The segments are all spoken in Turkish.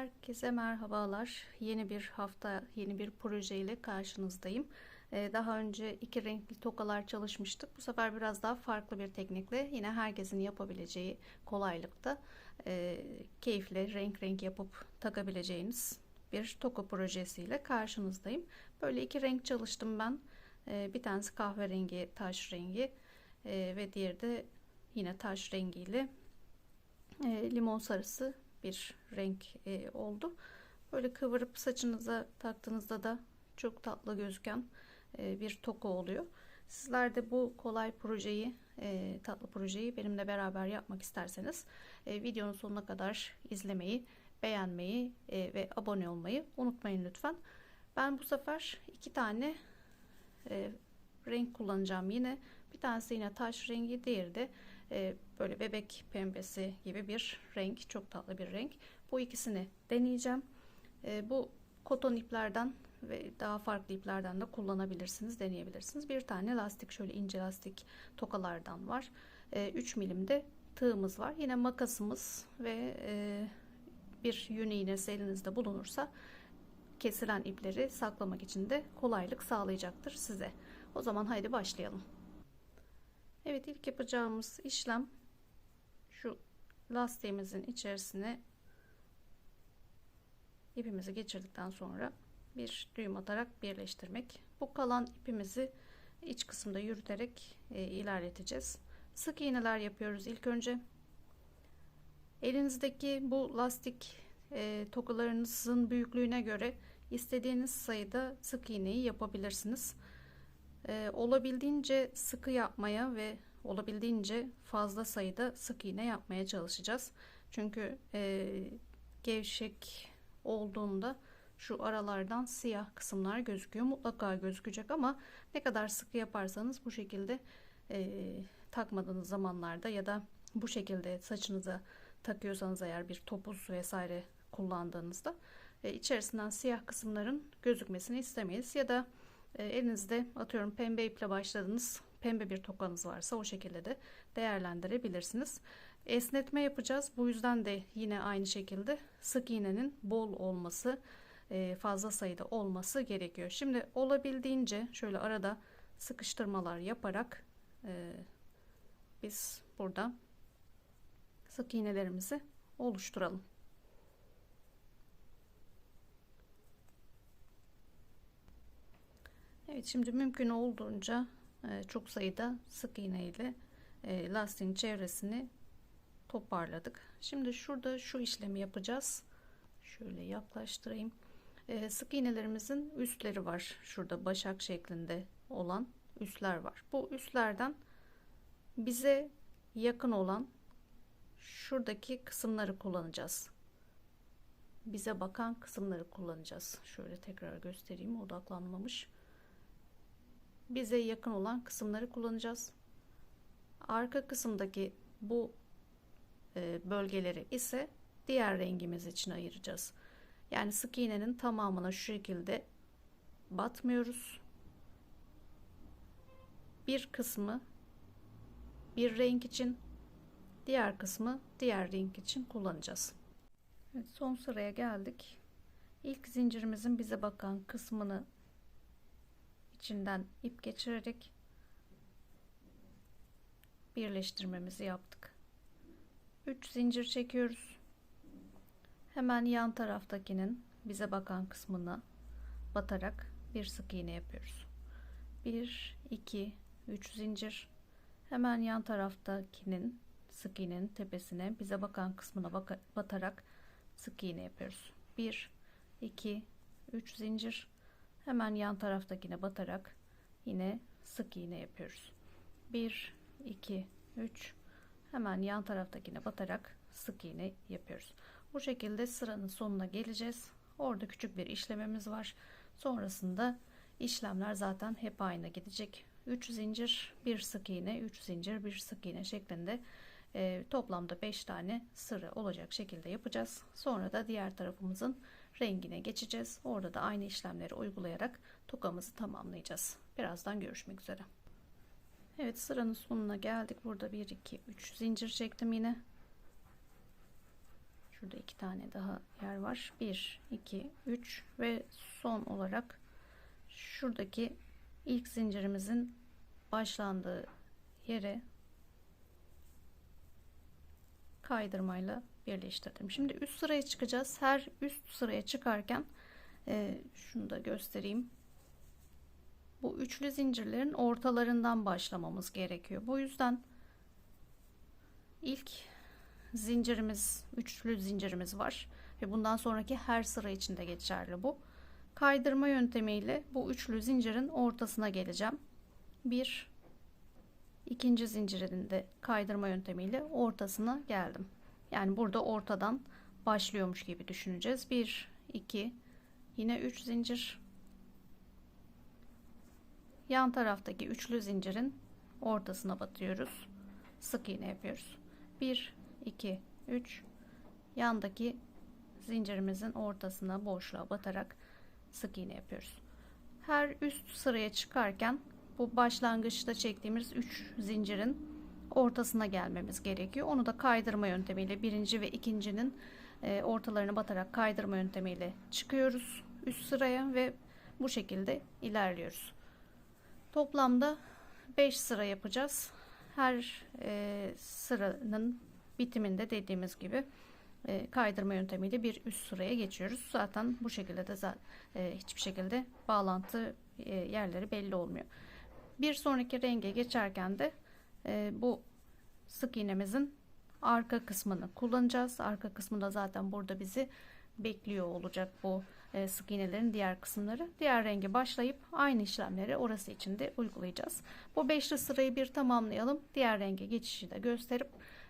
Herkese merhabalar. Yeni bir hafta, yeni bir proje ile karşınızdayım. Ee, Daha önce iki renkli tokalar çalışmıştık. Bu sefer biraz daha farklı bir teknikle yine herkesin yapabileceği kolaylıkta e, keyifle renk renk yapıp takabileceğiniz bir toka projesiyle karşınızdayım. Böyle iki renk çalıştım ben. Ee, Bir tanesi kahverengi, taş rengi e, ve diğeri de yine taş rengiyle e, limon sarısı bir renk e, oldu. Böyle kıvırıp saçınıza taktığınızda da çok tatlı gözüken e, bir toka oluyor. Sizler de bu kolay projeyi, e, tatlı projeyi benimle beraber yapmak isterseniz e, videonun sonuna kadar izlemeyi, beğenmeyi e, ve abone olmayı unutmayın lütfen. Ben bu sefer iki tane e, renk kullanacağım yine. Bir tanesi yine taş rengi, diğeri de e, böyle bebek pembesi gibi bir renk. Çok tatlı bir renk. Bu ikisini deneyeceğim. E, bu koton iplerden ve daha farklı iplerden de kullanabilirsiniz, deneyebilirsiniz. Bir tane lastik, şöyle ince lastik tokalardan var. E, 3 milimde tığımız var. Yine makasımız ve e, bir yün iğnesi elinizde bulunursa kesilen ipleri saklamak için de kolaylık sağlayacaktır size. O zaman haydi başlayalım. Evet ilk yapacağımız işlem şu lastiğimizin içerisine ipimizi geçirdikten sonra bir düğüm atarak birleştirmek. Bu kalan ipimizi iç kısımda yürüterek e, ilerleteceğiz. Sık iğneler yapıyoruz ilk önce. Elinizdeki bu lastik e, tokalarınızın büyüklüğüne göre istediğiniz sayıda sık iğneyi yapabilirsiniz. E, olabildiğince sıkı yapmaya ve olabildiğince fazla sayıda sık iğne yapmaya çalışacağız. Çünkü e, gevşek olduğunda şu aralardan siyah kısımlar gözüküyor. Mutlaka gözükecek ama ne kadar sıkı yaparsanız bu şekilde e, takmadığınız zamanlarda ya da bu şekilde saçınıza takıyorsanız eğer bir topuz vesaire kullandığınızda e, içerisinden siyah kısımların gözükmesini istemeyiz ya da e, elinizde atıyorum pembe iple başladınız pembe bir tokanız varsa o şekilde de değerlendirebilirsiniz. Esnetme yapacağız. Bu yüzden de yine aynı şekilde sık iğnenin bol olması, e, fazla sayıda olması gerekiyor. Şimdi olabildiğince şöyle arada sıkıştırmalar yaparak e, biz burada sık iğnelerimizi oluşturalım. Evet şimdi mümkün olduğunca e, çok sayıda sık iğne ile e, lastiğin çevresini toparladık. Şimdi şurada şu işlemi yapacağız. Şöyle yaklaştırayım. E, sık iğnelerimizin üstleri var. Şurada başak şeklinde olan üstler var. Bu üstlerden bize yakın olan şuradaki kısımları kullanacağız. Bize bakan kısımları kullanacağız. Şöyle tekrar göstereyim. Odaklanmamış bize yakın olan kısımları kullanacağız. Arka kısımdaki bu e, bölgeleri ise diğer rengimiz için ayıracağız. Yani sık iğnenin tamamına şu şekilde batmıyoruz. Bir kısmı bir renk için, diğer kısmı diğer renk için kullanacağız. Evet, son sıraya geldik. İlk zincirimizin bize bakan kısmını içinden ip geçirerek birleştirmemizi yaptık. 3 zincir çekiyoruz. Hemen yan taraftakinin bize bakan kısmına batarak bir sık iğne yapıyoruz. 1 2 3 zincir. Hemen yan taraftakinin sık iğnenin tepesine bize bakan kısmına batarak sık iğne yapıyoruz. 1 2 3 zincir hemen yan taraftakine batarak yine sık iğne yapıyoruz. 1 2 3 hemen yan taraftakine batarak sık iğne yapıyoruz. Bu şekilde sıranın sonuna geleceğiz. Orada küçük bir işlemimiz var. Sonrasında işlemler zaten hep aynı gidecek. 3 zincir 1 sık iğne 3 zincir 1 sık iğne şeklinde e, toplamda 5 tane sıra olacak şekilde yapacağız. Sonra da diğer tarafımızın rengine geçeceğiz. Orada da aynı işlemleri uygulayarak tokamızı tamamlayacağız. Birazdan görüşmek üzere. Evet sıranın sonuna geldik. Burada 1 2 3 zincir çektim yine. Şurada iki tane daha yer var. 1, 2, 3 ve son olarak şuradaki ilk zincirimizin başlandığı yere kaydırmayla birleştirdim. Şimdi üst sıraya çıkacağız. Her üst sıraya çıkarken e, şunu da göstereyim. Bu üçlü zincirlerin ortalarından başlamamız gerekiyor. Bu yüzden ilk zincirimiz, üçlü zincirimiz var ve bundan sonraki her sıra için de geçerli bu. Kaydırma yöntemiyle bu üçlü zincirin ortasına geleceğim. Bir, ikinci zincirin de kaydırma yöntemiyle ortasına geldim. Yani burada ortadan başlıyormuş gibi düşüneceğiz. 1 2 yine 3 zincir. Yan taraftaki üçlü zincirin ortasına batıyoruz. Sık iğne yapıyoruz. 1 2 3 yandaki zincirimizin ortasına boşluğa batarak sık iğne yapıyoruz. Her üst sıraya çıkarken bu başlangıçta çektiğimiz 3 zincirin ortasına gelmemiz gerekiyor. Onu da kaydırma yöntemiyle birinci ve ikincinin e, ortalarını batarak kaydırma yöntemiyle çıkıyoruz üst sıraya ve bu şekilde ilerliyoruz. Toplamda 5 sıra yapacağız. Her e, sıranın bitiminde dediğimiz gibi e, kaydırma yöntemiyle bir üst sıraya geçiyoruz. Zaten bu şekilde de zaten, e, hiçbir şekilde bağlantı e, yerleri belli olmuyor. Bir sonraki renge geçerken de e, bu sık iğnemizin arka kısmını kullanacağız. Arka kısmında zaten burada bizi bekliyor olacak bu e, sık iğnelerin diğer kısımları. Diğer rengi başlayıp aynı işlemleri orası için de uygulayacağız. Bu beşli sırayı bir tamamlayalım. Diğer renge geçişi de gösterip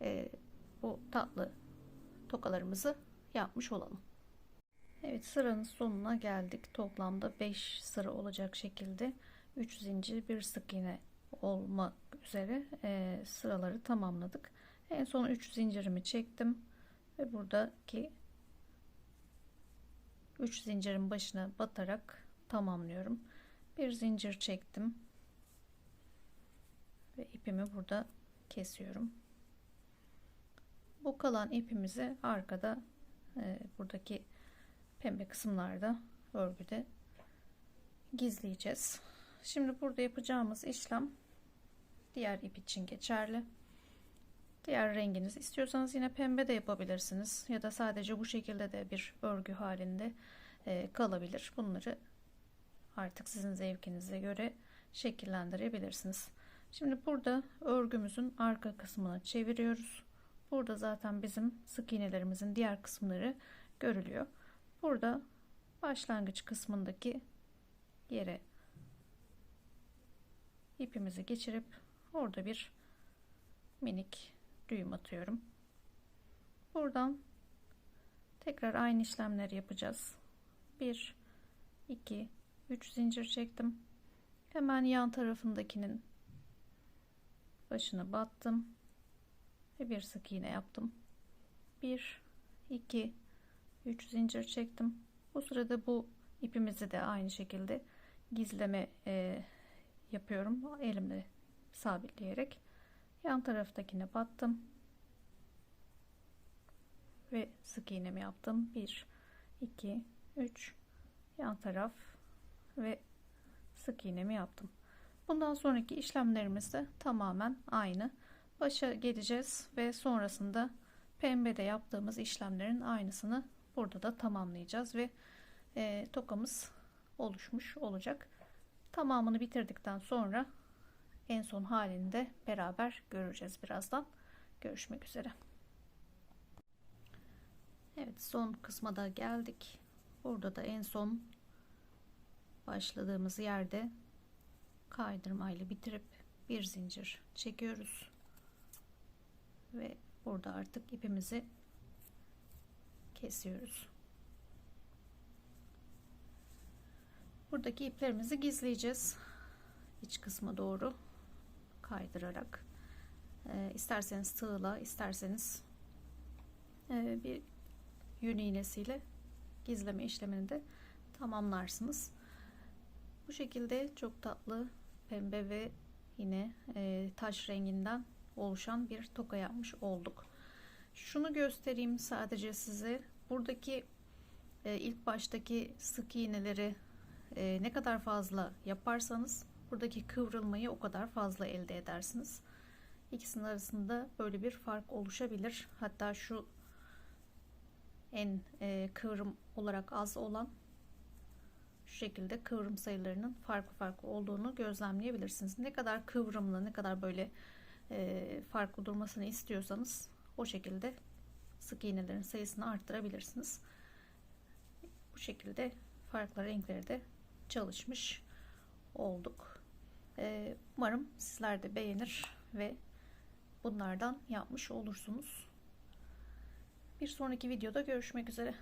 e, bu tatlı tokalarımızı yapmış olalım. Evet sıranın sonuna geldik. Toplamda 5 sıra olacak şekilde 3 zincir bir sık iğne olmak üzere e, sıraları tamamladık. En son 3 zincirimi çektim ve buradaki 3 zincirin başına batarak tamamlıyorum. Bir zincir çektim ve ipimi burada kesiyorum. Bu kalan ipimizi arkada e, buradaki pembe kısımlarda örgüde gizleyeceğiz. Şimdi burada yapacağımız işlem diğer ip için geçerli. Diğer renginiz istiyorsanız yine pembe de yapabilirsiniz ya da sadece bu şekilde de bir örgü halinde e, kalabilir. Bunları artık sizin zevkinize göre şekillendirebilirsiniz. Şimdi burada örgümüzün arka kısmını çeviriyoruz. Burada zaten bizim sık iğnelerimizin diğer kısımları görülüyor. Burada başlangıç kısmındaki yere ipimizi geçirip orada bir minik düğüm atıyorum. Buradan tekrar aynı işlemleri yapacağız. 1 2 3 zincir çektim. Hemen yan tarafındakinin başına battım ve bir sık iğne yaptım. 1 2 3 zincir çektim. Bu sırada bu ipimizi de aynı şekilde gizleme e, yapıyorum elimle sabitleyerek yan taraftakine battım ve sık iğnemi yaptım. 1 2 3 yan taraf ve sık iğnemi yaptım. Bundan sonraki işlemlerimiz de tamamen aynı. Başa geleceğiz ve sonrasında pembede yaptığımız işlemlerin aynısını burada da tamamlayacağız ve e, tokamız oluşmuş olacak. Tamamını bitirdikten sonra en son halinde beraber göreceğiz birazdan. Görüşmek üzere. Evet son kısma da geldik. Burada da en son başladığımız yerde kaydırmayla bitirip bir zincir çekiyoruz. Ve burada artık ipimizi kesiyoruz. buradaki iplerimizi gizleyeceğiz iç kısma doğru kaydırarak e, isterseniz tığla isterseniz e, bir yün iğnesiyle gizleme işlemini de tamamlarsınız bu şekilde çok tatlı pembe ve yine e, taş renginden oluşan bir toka yapmış olduk Şunu göstereyim sadece size. Buradaki e, ilk baştaki sık iğneleri e, ne kadar fazla yaparsanız buradaki kıvrılmayı o kadar fazla elde edersiniz. İkisinin arasında böyle bir fark oluşabilir. Hatta şu en e, kıvrım olarak az olan şu şekilde kıvrım sayılarının farklı farklı olduğunu gözlemleyebilirsiniz. Ne kadar kıvrımlı, ne kadar böyle e, farklı durmasını istiyorsanız o şekilde sık iğnelerin sayısını arttırabilirsiniz. Bu şekilde farklı renkleri de çalışmış olduk. E, umarım sizler de beğenir ve bunlardan yapmış olursunuz. Bir sonraki videoda görüşmek üzere.